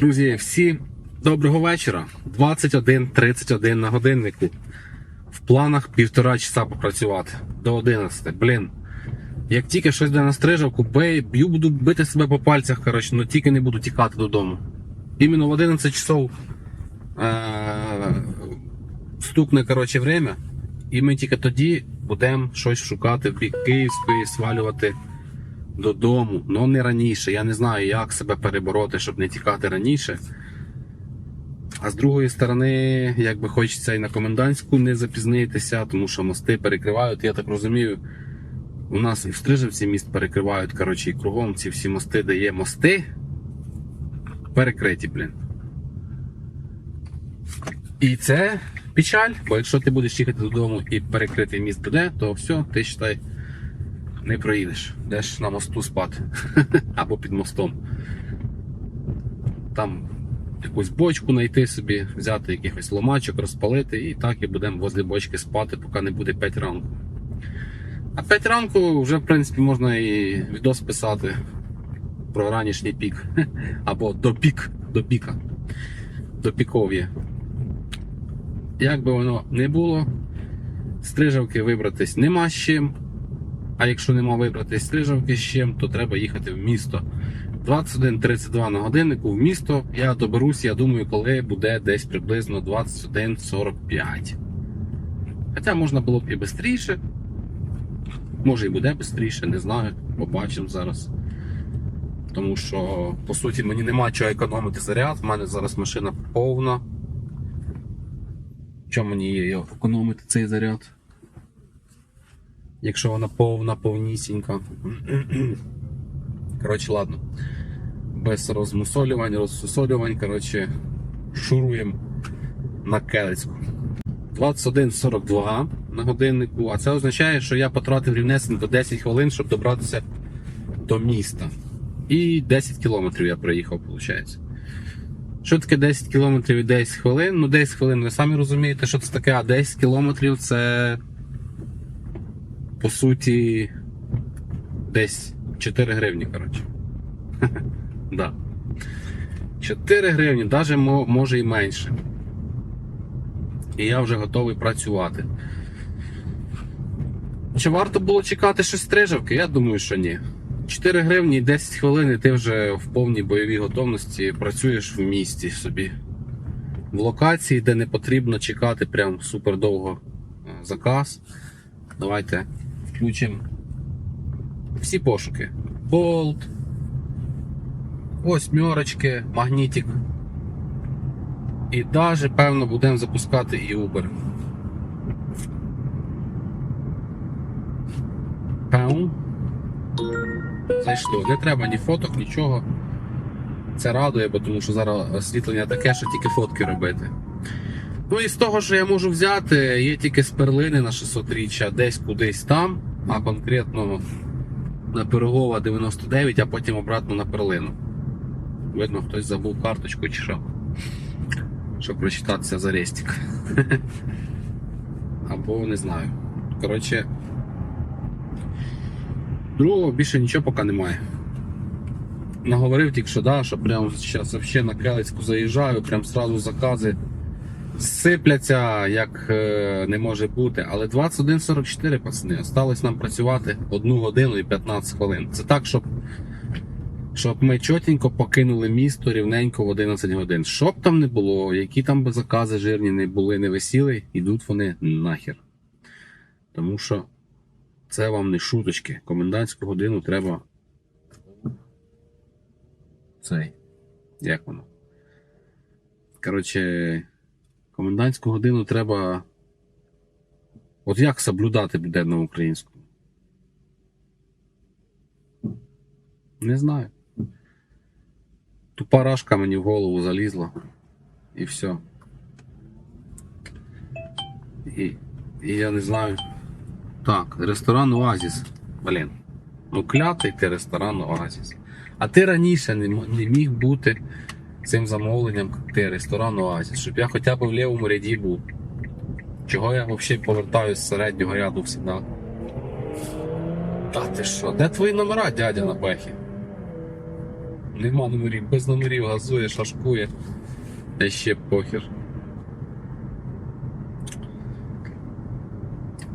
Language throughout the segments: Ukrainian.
Друзі, всі доброго вечора. 21.31 на годиннику. В планах півтора часа попрацювати до 11. Блін. Як тільки щось де на стрижавку, бей, б'ю, буду бити себе по пальцях, коротше, але тільки не буду тікати додому. Іменно в 11 часов е- стукне коротше, время, і ми тільки тоді будемо щось шукати в бік Київської, свалювати додому, але не раніше. Я не знаю, як себе перебороти, щоб не тікати раніше. А з другої сторони, якби хочеться і на комендантську не запізнитися, тому що мости перекривають. Я так розумію, у нас і в Стрижевці міст перекривають, коротше, і кругом ці всі мости, де є мости, перекриті, блін. І це печаль, бо якщо ти будеш їхати додому і перекритий міст буде, то все, ти считай, не проїдеш. Деш на мосту спати. Або під мостом. Там якусь бочку знайти собі, взяти якихось ломачок, розпалити, і так і будемо возле бочки спати, поки не буде 5 ранку. А 5 ранку вже, в принципі, можна і відос писати про ранішній пік. Або до пік, до піка. До піков'я. Як би воно не було, стрижавки вибратись нема з чим. А якщо нема вибратись стрижавки з чим, то треба їхати в місто. 21.32 на годиннику в місто. Я доберусь, я думаю, коли буде десь приблизно 21.45. Хоча можна було б і швидше. Може і буде швидше, не знаю. Побачимо зараз. Тому що, по суті, мені нема чого економити заряд. У мене зараз машина повна. Чому мені є економити цей заряд? Якщо вона повна, повнісінька. Коротше, ладно. Без розмусолювань, розсусолювань, коротше, шуруємо на Келецьку. 21.42 на годиннику, а це означає, що я потратив рівнесенько 10 хвилин, щоб добратися до міста. І 10 кілометрів я проїхав, виходить. Що таке 10 кілометрів і 10 хвилин? Ну, 10 хвилин, ви самі розумієте, що це таке, а 10 кілометрів це по суті десь 4 гривні, коротше. да. 4 гривні, навіть може і менше. І я вже готовий працювати. Чи варто було чекати щось стрижавки? Я думаю, що ні. 4 гривні і 10 хвилин, і ти вже в повній бойовій готовності працюєш в місті собі. В локації, де не потрібно чекати прям супер довго е, заказ. Давайте включимо всі пошуки. Болт, восьмерочки, магнітик. І навіть, певно, будемо запускати і Uber. Пау. Зайшло. Не треба ні фоток, нічого. Це радує, бо тому що зараз освітлення таке, що тільки фотки робити. Ну і з того, що я можу взяти, є тільки з перлини на 600 річчя, десь кудись там, а конкретно на Пирогова 99, а потім обратно на перлину. Видно, хтось забув карточку чи що. Щоб прочитатися за рестик. Або не знаю. Коротше, другого більше нічого поки немає. Наговорив тільки що, да, що прямо зараз взагалі на Келецьку заїжджаю, прям сразу закази сипляться, як е, не може бути. Але 21.44, пацани, осталось нам працювати 1 годину і 15 хвилин. Це так, щоб, щоб ми чотенько покинули місто рівненько в 11 годин. Щоб там не було, які там би закази жирні не були, не висіли, ідуть вони нахер. Тому що це вам не шуточки. Комендантську годину треба. Цей. Як воно? Коротше, комендантську годину треба. От як соблюдати буде на українську? Не знаю. Тупа рашка мені в голову залізла. І все. І, і я не знаю. Так, ресторан Оазіс. Блін. Ну клятий ти ресторан Оазіс. А ти раніше не міг бути цим замовленням, ти ресторан Оазіс, щоб я хоча б в лівому ряді був. Чого я взагалі повертаюсь з середнього ряду всегда? Та ти що? Де твої номера, дядя на бехі? Нема номерів, без номерів газує, шашкує. Та ще похер.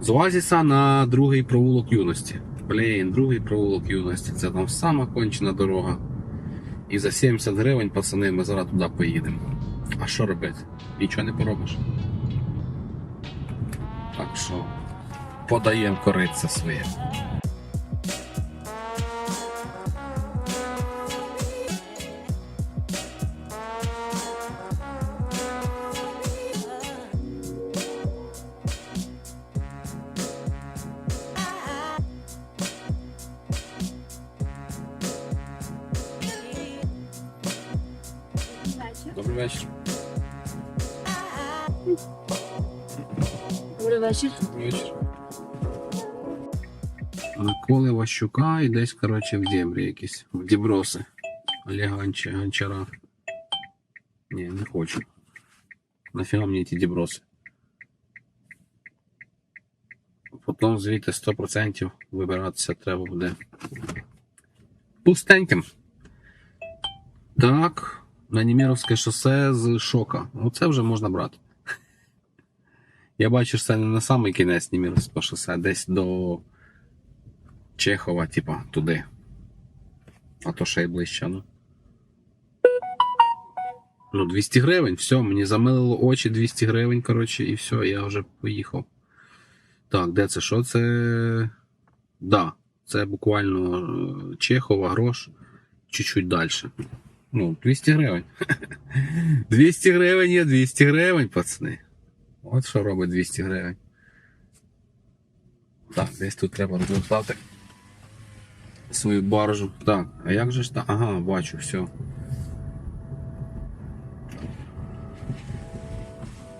З Оазіса на другий провулок юності. Блін, другий провулок юності. Це там сама кончена дорога. І за 70 гривень, пацани, ми зараз туди поїдемо. А що робити? Нічого не поробиш. Так що подаємо кориця своє. Наколи Ващука і десь, коротше, в дебрі якісь, в діброси. Олега Гонча- Гончара. Ні, не хочу. Нафіга мені ті діброси. Потім звідти 100% вибиратися треба буде. Пустеньким. Так, на Німіровське шосе з шока. Ну це вже можна брати. Я бачу, що це не на самий кінець Німіровського шосе, десь до Чехова, типа, туди. А то ще й ближче, ну. Ну, 200 гривень, все, мені замилило очі 200 гривень, коротше, і все, я вже поїхав. Так, де це? Що це? Да, це буквально е, Чехова, грош, чуть-чуть далі. Ну, 200 гривень. 200 гривень є 200 гривень, пацани. От що робить 200 гривень. Так, десь тут треба розвертати свою баржу. Так, а як же ж та? Ага, бачу, все.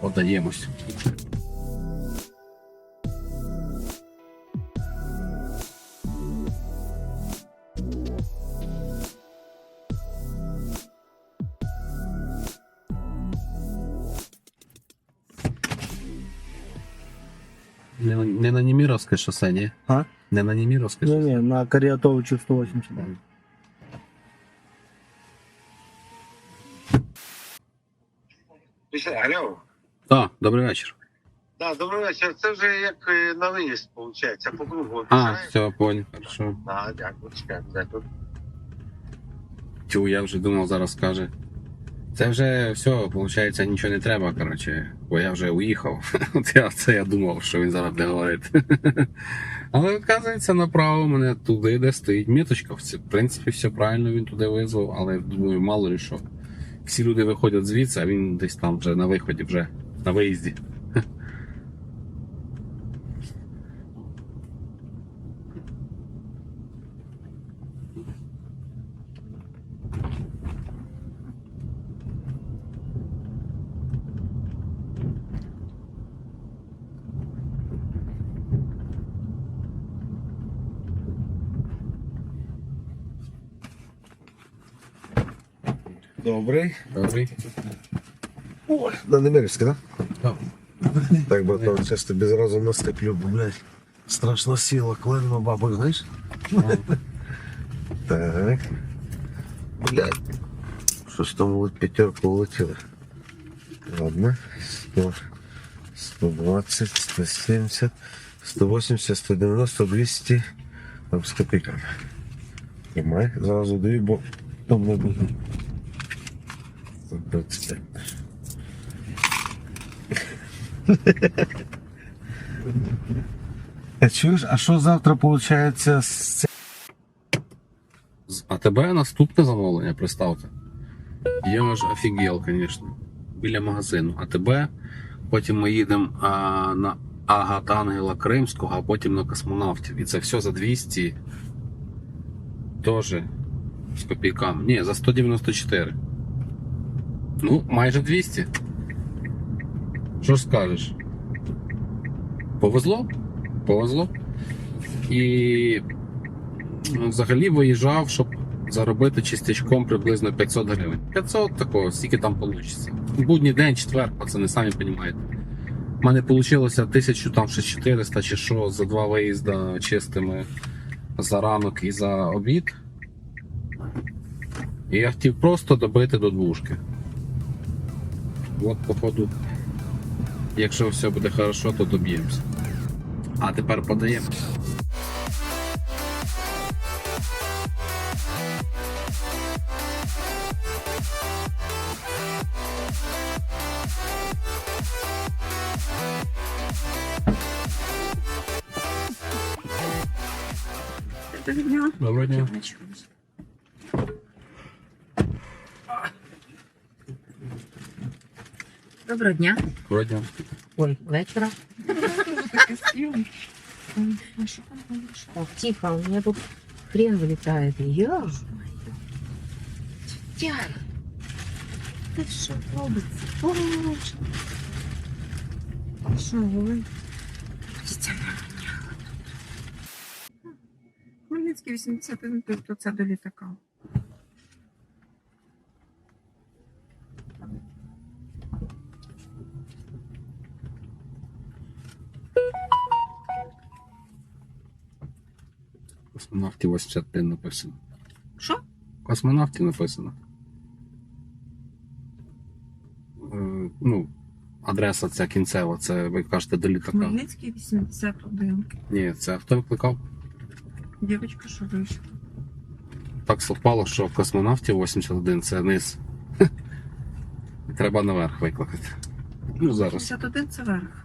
Подаємось. Не, не на Німіровське шосе, ні? А? Не на Німіровське Не, не, на Кариатовичу 180. Алло. Так, добрий вечір. Да, добрий вечір. Це вже як е, на виїзд, виходить, по кругу. А, все, понял, хорошо. Да, дякую, чекаю, дякую. Тю, я вже думав, зараз скаже. Це вже все, виходить, нічого не треба, коротше, бо я вже уїхав. От я це я думав, що він зараз буде говорити. Але відказується направо мене туди, де стоїть міточка. В принципі, все правильно він туди визвав, але думаю, мало ли що. Всі люди виходять звідси, а він десь там вже на виході, вже на виїзді. Добрий. Добрий. Ой, на Немирівське, так? Так. Так, братан, зараз тобі зразу настеплю, бо, блядь, страшно сіла, клено бабок, знаєш? Так. Блядь. Щось там п'ятерку влетіло. Ладно. 100, 120, 170, 180, 190, 200. Там з копійками. Тримай, зразу даю, бо там не буде. 125. А чуєш, а що завтра виходить з? З АТБ наступне замовлення, представте. Я ж офігел, звісно. Біля магазину АТБ. Потім ми їдемо а, на Агат Ангела Кримського, а потім на космонавтів. І це все за 200. Тоже з копійками. Ні, за 194. Ну, майже 200. Що ж скажеш? Повезло? Повезло. І Ну, взагалі виїжджав, щоб заробити чистячком приблизно 500 гривень. 500 такого, скільки там вийде. Будній день, четвер, пацани, самі розумієте. У мене вийшло 1000 там ще 400 чи що за два виїзди чистими за ранок і за обід. І я хотів просто добити до двушки. От, походу, якщо все буде хорошо, то доб'ємося. А тепер подаємо. Доброго дня. Доброго дня. Ой, вечора. Так, тихо, у меня тут хрен вылетает. Я Дядь, ти що робиться? Боже. Що ви? Дитя моя. Хмельницький 81, тобто це до літака. Космонавтів 81 написано. Що? Космонавтів написано. Е, ну, адреса ця кінцева, це ви кажете до літака. Хмельницький 81. Ні, це хто викликав? Дівчинка, що вийшла. Так совпало, що космонавтів 81 це низ. Треба наверх викликати. Ну, зараз. 61 це верх.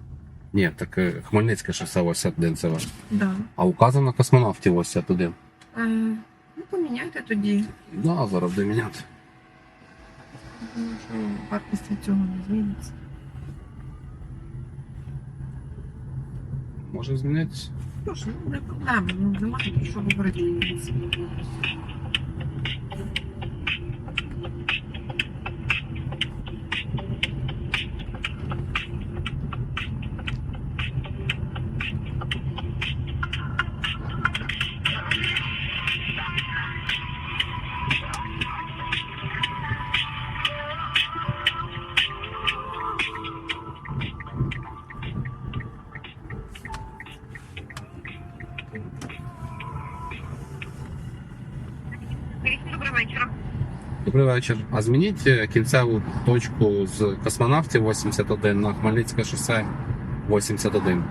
Ні, так е, Хмельницьке шосе 81 це ваш. Да. А указано космонавтів 81. Е, ну, поміняйте тоді. Ну, а зараз буде міняти. Тому що вартість від цього не зміниться. Може змінитися. Тож, ну, не проблема, ну немає про що говорити. Добрий вечір. А змініть е, кінцеву точку з космонавтів 81 на Хмельницьке шосе 81.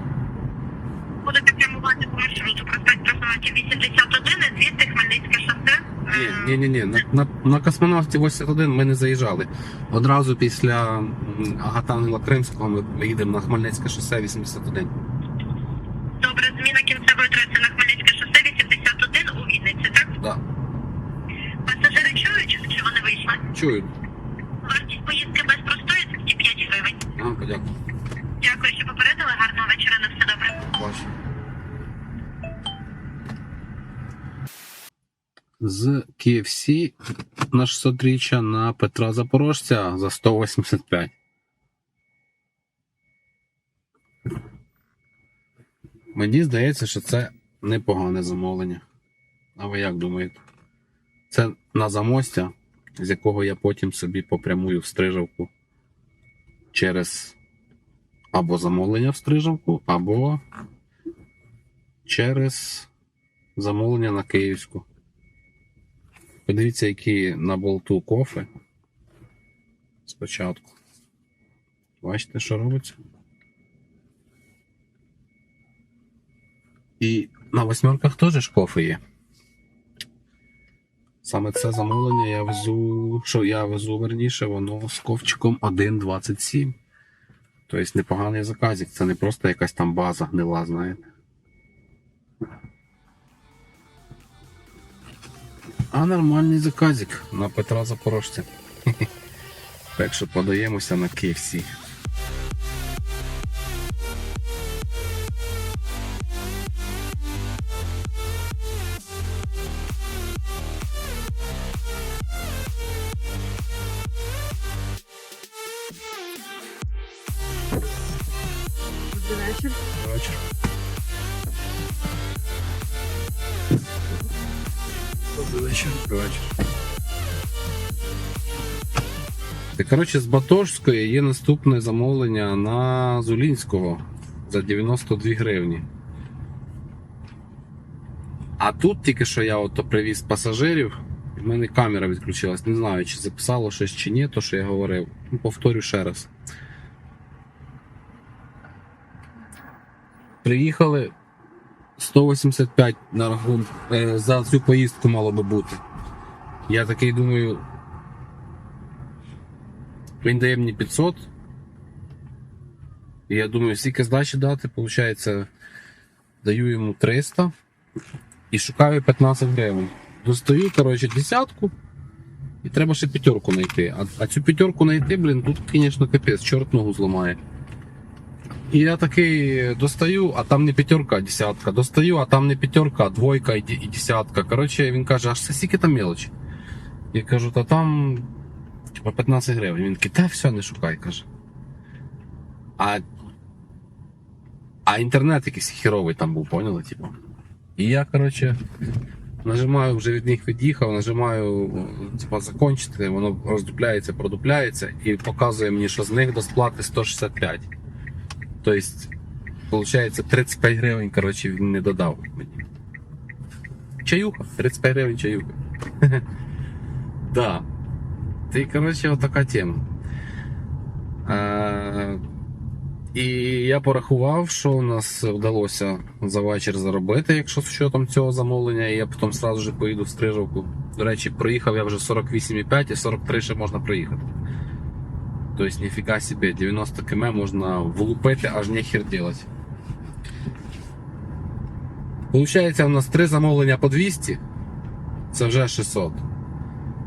Будете прямувати маршруту проспект Космонавтів 81, звідти Хмельницьке шосе. Е, Ні, ні, ні, на, на, на космонавтів 81 ми не заїжджали. Одразу після м, Агатангела Кримського ми, ми їдемо на Хмельницьке шосе 81. Добре, зміна кінцевої адреси на Хмельницьке шосе 81 у Вінниці, так? Да. Пасажири чують, чи вони вийшли? Чую. Вартість поїздки без простої 205 гривень. Ага, подякую. Дякую, що попередили. Гарного вечора, на все добре. Бачу. З KFC на 600-річчя на Петра Запорожця за 185. Мені здається, що це непогане замовлення. А ви як думаєте? Це на замостя, з якого я потім собі попрямую в стрижавку через або замовлення в стрижавку, або через замовлення на Київську. Подивіться, які на болту кофе. Спочатку. Бачите, що робиться? І на восьмерках теж ж кофе є. Саме це замовлення я везу, що я везу верніше, воно з ковчиком 1.27. Тобто непоганий заказик. Це не просто якась там база гнила, знаєте. А нормальний заказик на Петра Запорожця. Так що подаємося на KFC. Коротше, з Батожської є наступне замовлення на Зулінського за 92 гривні. А тут тільки що я ото привіз пасажирів в мене камера відключилась. Не знаю, чи записало щось чи ні, то що я говорив. Ну, повторю ще раз. Приїхали 185 на рахунок е, за цю поїздку мало би бути. Я такий думаю. Він дає мені 500. І я думаю, скільки здачі дати, Получається, даю йому 300 і шукаю 15 гривень. Достаю, коротше, десятку. І треба ще п'ятерку знайти. А, а цю п'ятерку знайти, блін, тут, звісно, капець, чорт ногу зламає. І я такий достаю, а там не п'ятерка, а десятка. Достаю, а там не п'ятерка, а двойка і, десятка. Коротше, він каже, аж це скільки там мелочі. Я кажу, та там типа 15 гривень. Він такий, та все, не шукай, каже. А, а інтернет якийсь херовий там був, поняли? Типу. І я, коротше, нажимаю, вже від них від'їхав, нажимаю, типа, закончити, воно роздупляється, продупляється і показує мені, що з них до сплати 165. Тобто, виходить, 35 гривень, коротше, він не додав мені. Чаюха, 35 гривень чаюха. Да. Ти, коротше, отака тема. Е, і я порахував, що у нас вдалося за вечір заробити, якщо з учетом цього замовлення, і я потім сразу же поїду в Стрижовку. До речі, проїхав я вже 48,5 і 43 ще можна проїхати. Тобто, ніфіга собі, 90 км можна влупити, аж нехер делать. Получається, у нас три замовлення по 200, це вже 600.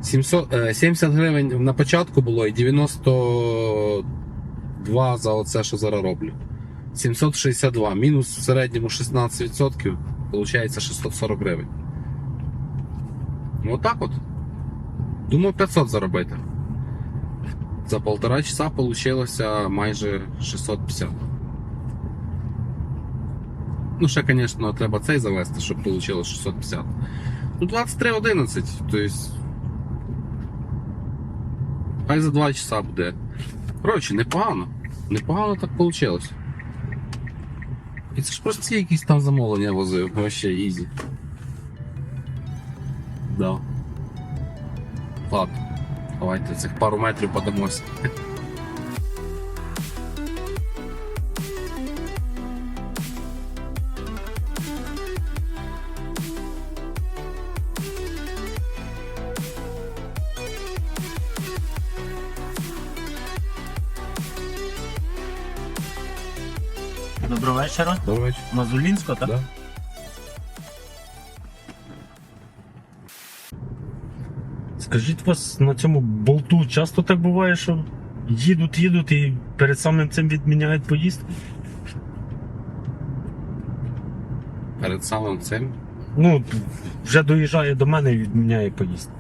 700, е, 70 гривень на початку було і 92 за оце, що зараз роблю. 762. Мінус в середньому 16%, виходить 640 гривень. Ну отак от. Думав 500 заробити. За полтора часа вийшло майже 650. Ну, ще, звісно, треба цей завести, щоб вийшло 650. Ну, 23.11, тобто. Хай за 2 часа буде. Коротше, непогано. Непогано так вийшло. І це ж просто якісь там замовлення возив, вообще ізі. Да. Ладно. Давайте цих пару метрів подамося. Доброго вечора. Добрий вечір. Мазулінська, так? Да. Скажіть вас на цьому болту часто так буває, що їдуть, їдуть і перед самим цим відміняють поїздку? Перед самим цим. Ну, вже доїжджає до мене і відміняє поїздку.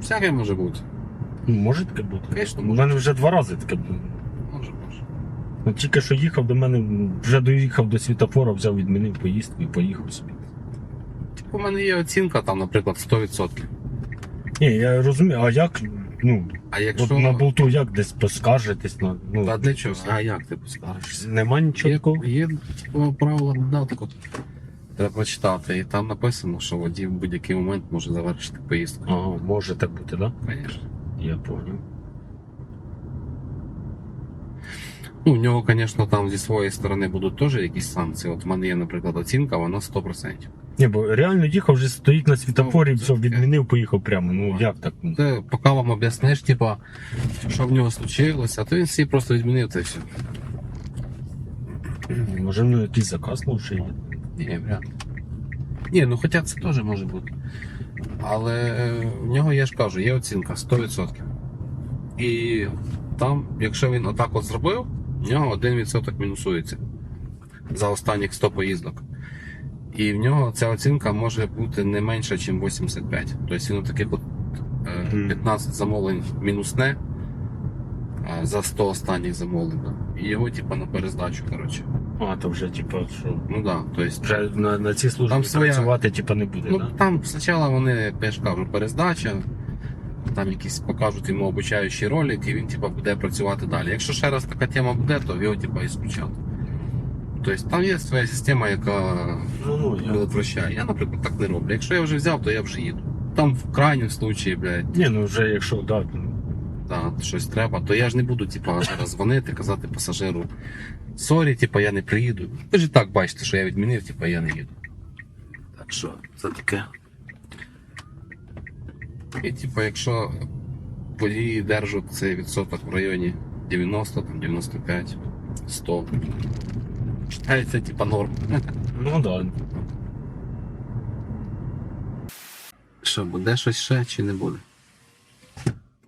Всяке може бути. Ну, може таке бути? Звісно, У може. мене вже два рази таке було. Ну, тільки що їхав до мене, вже доїхав до світофора, взяв, відмінив поїздку і поїхав собі. У мене є оцінка там, наприклад, 100%. Ні, я розумію, а як, ну, А от на болту як десь поскаржитись на. Ну, Та для чого? А як ти поскаржишся? Нема нічого Є, такого. є типу, правила додатку. Треба почитати. І там написано, що водій в будь-який момент може завершити поїздку. Ага, може так бути, так? Звісно. Я поняв. Ну, у нього, звісно, там зі своєї сторони будуть теж якісь санкції. От в мене є, наприклад, оцінка, вона 100%. Ні, бо реально їхав, вже стоїть на світофорі, Ну, все, відмінив, поїхав прямо. Ну як так? Ти поки вам об'ясниш, типа, що в нього случилося, то він всі просто відмінив це все. Може, в нього якийсь заказ є. Ні, вряд. Ні, ну хоча це теж може бути. Але в нього, я ж кажу, є оцінка 100%. І там, якщо він отак от зробив, в нього 1% мінусується за останніх 100 поїздок. І в нього ця оцінка може бути не менша, ніж 85. Тобто він таких от е, 15 замовлень мінусне е, за 100 останніх замовлень. І його, типа, на перездачу, коротше. А, то вже, типу, що Ну так, да, тобто вже на, на цій службі Там своя- типу, не буде, Ну, так? там спочатку вони, я ж кажу, перездача, там якісь покажуть йому обучаючий ролик, і він типа, буде працювати далі. Якщо ще раз така тема буде, то його типа, ісключати. Тобто там є своя система, яка Ну, ну, я- Я, наприклад, так не роблю. Якщо я вже взяв, то я вже їду. там в крайньому случаї, блядь, Ні, ну вже якщо да, то та, щось треба, то я ж не буду, типа, зараз дзвонити, казати пасажиру. Сорі, типа, я не приїду. Ви ж і так бачите, що я відмінив, типа, я не їду. Так що, це таке. І типа, якщо водії держать цей відсоток в районі 90, там 95, 100. Вважається, типа, норм. ну да. Що, буде щось ще чи не буде?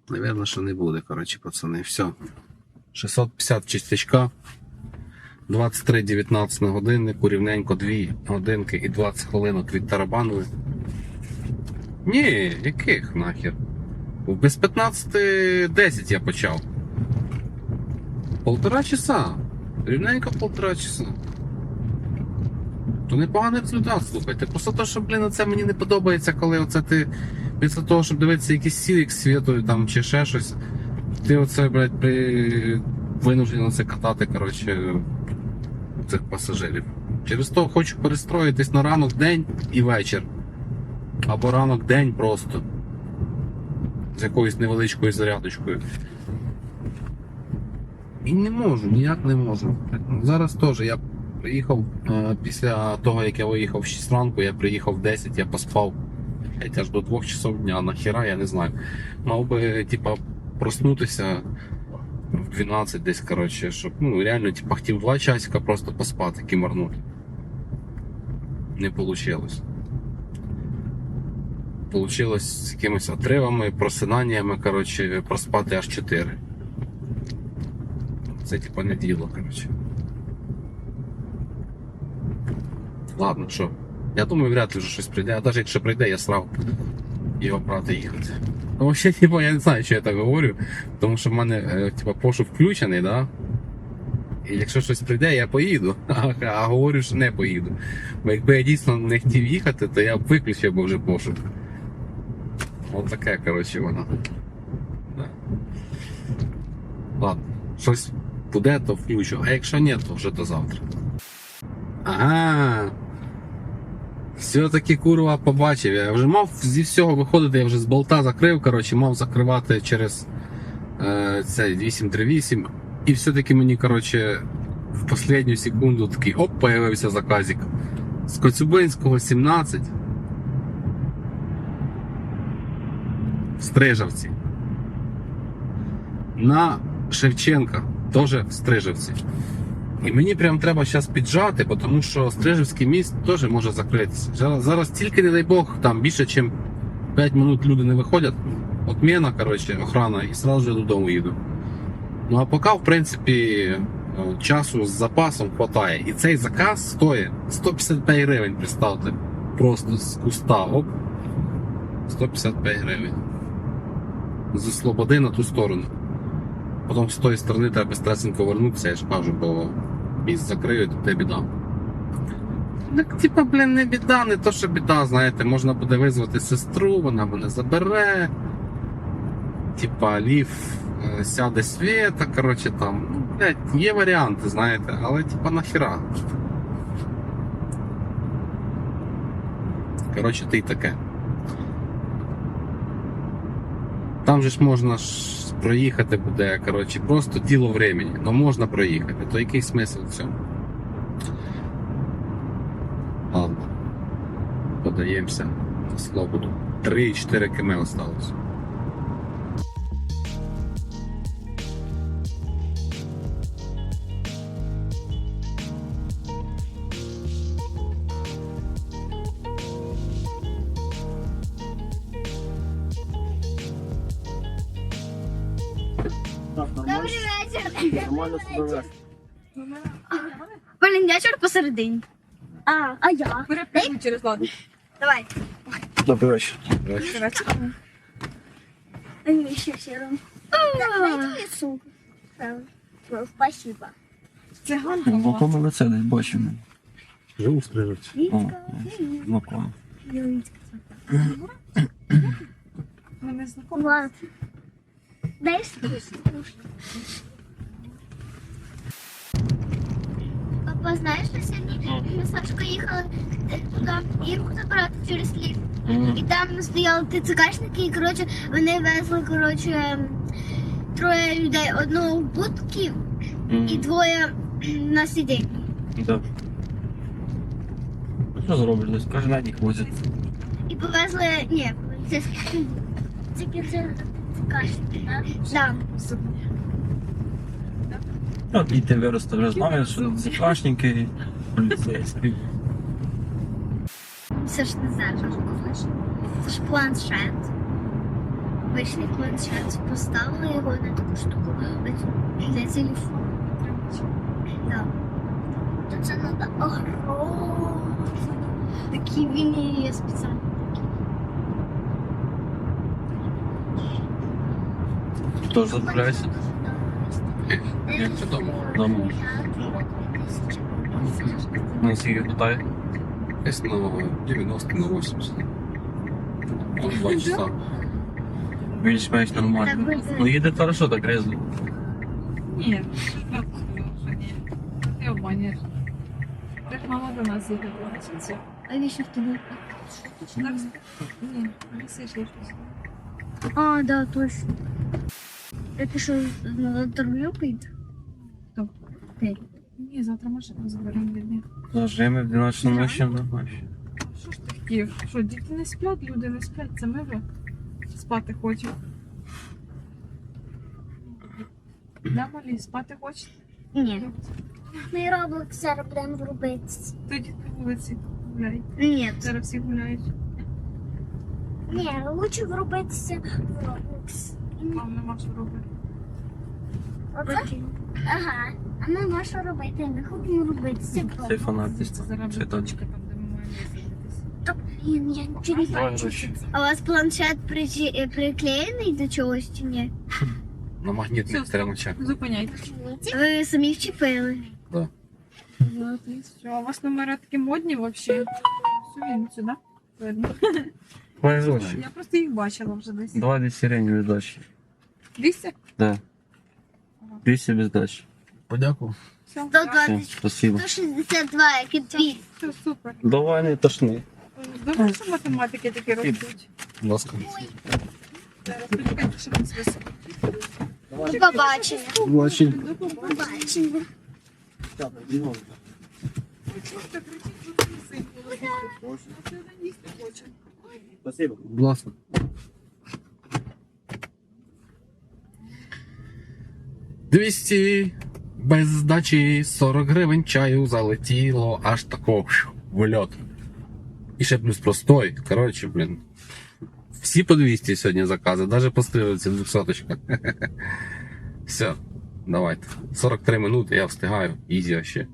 Навірно, що не буде, коротше, пацани. Все. 650 чистячка. 23.19 на годиннику, рівненько 2 годинки і 20 хвилинок від тарабанили. Ні, яких нахер? Без 15.10 я почав. Полтора часа. Рівненько полтора часа. То непоганий результат, слухайте. Просто то, що, блін, це мені не подобається, коли оце ти після того, щоб дивитися якийсь сілік світою там чи ще щось, ти оце, блядь, при... винуждено це катати, коротше, цих пасажирів. Через то хочу перестроїтись на ранок, день і вечір. Або ранок, день просто. З якоюсь невеличкою зарядочкою. І не можу, ніяк не можу. Зараз теж я приїхав е, після того, як я виїхав в 6 ранку, я приїхав в 10, я поспав блядь, аж до 2 часов дня. Нахіра, я не знаю. Мав би, типа, проснутися в 12 десь, коротше, щоб ну, реально, типа, хотів 2 часика просто поспати, кімарнути. Не вийшло. Получилось з якимись отривами, просинаннями, коротше, проспати аж 4. Це типа не діло, коротше. Ладно, що? Я думаю, вряд ли вже щось прийде, а навіть якщо прийде, я срав його брати їхати. Ну, взагалі, типа, я не знаю, що я так говорю, тому що в мене, е, типа, пошук включений, да? І якщо щось прийде, я поїду, а, а говорю, що не поїду. Бо якби я дійсно не хотів їхати, то я б виключив би вже пошук. От таке, коротше, воно. Да. Ладно, щось буде, то включу, а якщо ні, то вже до завтра. Ага. Все-таки курва побачив. Я вже мав зі всього виходити, я вже з болта закрив, коротше, мав закривати через е, цей 838. І все-таки мені, коротше, в останню секунду такий оп, появився заказик. З Коцюбинського 17. В Стрижавці. На Шевченка, теж в Стрижавці. І мені прям треба зараз піджати, тому що Стрижівський міст теж може закритися. Зараз, тільки, не дай Бог, там більше, ніж 5 минут люди не виходять. Отміна, коротше, охрана, і одразу же додому їду. Ну а поки, в принципі, е, часу з запасом хватає. І цей заказ стоїть 155 гривень, представте. Просто з куста. Оп. 155 гривень. Зі Слободи на ту сторону. Потім з тої сторони треба стресенько вернутися, я ж кажу, бо міст закриють, де біда. Так, типа, блін, не біда, не то, що біда, знаєте, можна буде визвати сестру, вона мене забере. Типа, лів е, сяде світа, коротше там. Ну, блядь, є варіанти, знаєте, але типа нахіра. Коротше, ти й таке. Там же ж можна ж проїхати буде, коротше, просто діло времени. але можна проїхати, то який смисл в цьому? Ладно. Подаємося на Слободу. 3-4 км осталось. Блін, вечір посередині. А, а я? Перепрыгну через ладу. Давай. Добрий вечір. Ай, ще сіром. Дайте сумку. Ну, Спасибо. Циганка. Знакоме лице десь бачив. Живу стрижуть. Вітька. Знакоме. Ми не знакомі. Ладно. Дай. Папа, знаєш, що сьогодні ми з Сашкою їхали е, туди Ірку забрати через ліфт. І там стояли ТЦКшники, і коротше, вони везли коротше, троє людей. Одного в будки і двоє на сидінні. Да. Що зробиш? Десь кожен день їх возять. І повезли. Ні, це це ТЦКшники, так? Так. Ну, діти виросте вже знають, що це крашники, поліцейські. Це ж не зараз. Це ж планшет. Вийшли планшет, поставили його на таку штуку для телефону. Так. То це треба огромний. Такі він і є спеціальні. Тож заправляйся. Як це дома? Дома. Ну, скільки питає? Десь на 90 на 80. Ну, два часа. Більш-менш нормально. Ну їде хорошо, так резво. Ні, так, що ні. Ти обманюєш. Так мама до нас їде бачиться. А віщо в тобі? Так, ні, висиш я щось. А, да, точно. Это що, на інтерв'ю поїде? Хто? Ти. Ні, завтра машину заберемо від них. Зажими в 12 ночі, нормально. Що ж ти хотів? Що, діти не сплять, люди не сплять, це ми ви спати хочемо. Да, малі, спати хочете? Ні. Ми Roblox зараз будемо робити. Тоді по вулиці гуляй. Ні. Зараз всі гуляють. Ні, лучше вробитися в Roblox. Вам нема що робити. Оце? Ага. А ми можемо що робити? Roblox. фанат десь Це там. Це буде точка. точка, там, де ми маємо висадитися. Я нічого не Давай бачу. гроші. А у вас планшет причі- е, приклеєний до чогось чи ні? На магнітних Все, тримачах. Зупиняйтесь. Ви самі вчепили. Все, а у вас номера такі модні взагалі. Все, він сюди. Видно. Я просто їх бачила вже десь. Давай десь сирені без дачі. 200? Да. 200 без дачі. Подякував. Все, 120, Все, спасибо. 162, як і твій. все супер. Давай не тошни. Добре, що математики такі ростуть. Будь ласка. Зараз почекайте, що він звисок. До побачення. Бачень. До побачення. Побачення. Спасибо. Будь ласка. Двісті без здачі 40 гривень чаю залетіло аж тако фью, в льот. І ще плюс простой. Коротше, блін. Всі по 200 сьогодні закази, навіть по стрілці 200. Все, давайте. 43 минути, я встигаю. Ізі ще.